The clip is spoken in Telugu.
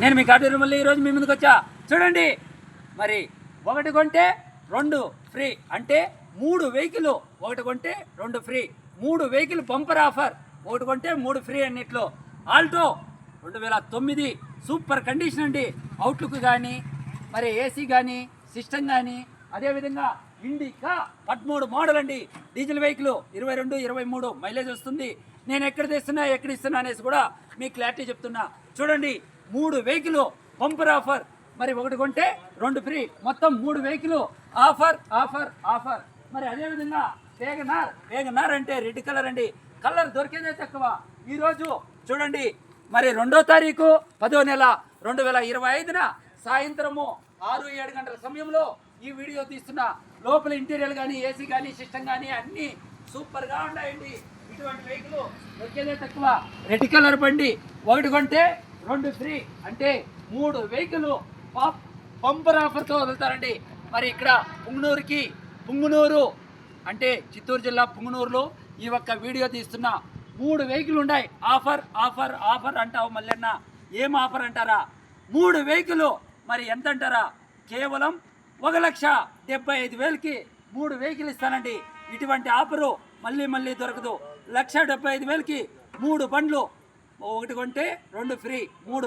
నేను మీ కాటూరు మళ్ళీ ఈరోజు మీ ముందుకు వచ్చా? చూడండి. మరి ఒకటి కొంటే రెండు ఫ్రీ. అంటే మూడు వెహికల్ ఒకటి కొంటే రెండు ఫ్రీ. మూడు వెహికల్ బంపర్ ఆఫర్. ఒకటి కొంటే మూడు ఫ్రీ అన్నిట్లో. ఆల్టో రెండు వేల తొమ్మిది. సూపర్ కండిషన్ అండి. అవుట్లుక్ కానీ మరి ఏసీ కానీ సిస్టమ్ కానీ అదేవిధంగా ఇండికా పదమూడు మోడల్ అండి. డీజిల్ వెహికల్ ఇరవై రెండు ఇరవై మూడు. మైలేజ్ వస్తుంది. నేను ఎక్కడ తెస్తున్నా ఎక్కడ ఇస్తున్నా అనేసి కూడా మీకు క్లారిటీ చెప్తున్నా. చూడండి. మూడు వెహికల్ బంపర్ ఆఫర్. మరి ఒకటి కొంటే రెండు ఫ్రీ. మొత్తం మూడు వెహికల్ ఆఫర్ ఆఫర్ ఆఫర్. మరి అదేవిధంగా వేగనార్ వేగనార్ అంటే రెడ్ కలర్ అండి. కలర్ దొరికేదే తక్కువ. ఈరోజు చూడండి మరి రెండో తారీఖు పదో నెల రెండు వేల ఇరవై ఐదున సాయంత్రము ఆరు ఏడు గంటల సమయంలో ఈ వీడియో తీస్తున్న లోపల ఇంటీరియర్ కానీ ఏసీ కానీ సిస్టమ్ కానీ అన్నీ సూపర్గా ఉన్నాయండి. ఇటువంటి వెహికల్ దొరికేదే తక్కువ. రెడ్ కలర్ బండి ఒకటి కొంటే రెండు ఫ్రీ అంటే మూడు వెహికల్ పంపర్ ఆఫర్తో వదులుతారండి. మరి ఇక్కడ పుంగనూరుకి పుంగనూరు అంటే చిత్తూరు జిల్లా పుంగునూరులో ఈ ఒక్క వీడియో తీస్తున్న మూడు వెహికల్ ఉన్నాయి. ఆఫర్ ఆఫర్ ఆఫర్ అంటావు మల్లెన్న. ఏం ఆఫర్ అంటారా? మూడు వెహికల్ మరి ఎంత అంటారా? కేవలం ఒక లక్ష డెబ్బై ఐదు వేలకి మూడు వెహికల్ ఇస్తానండి. ఇటువంటి ఆఫరు మళ్ళీ మళ్ళీ దొరకదు. లక్ష డెబ్బై ఐదు వేలకి మూడు బండ్లు ఒకటి కొంటే రెండు ఫ్రీ మూడు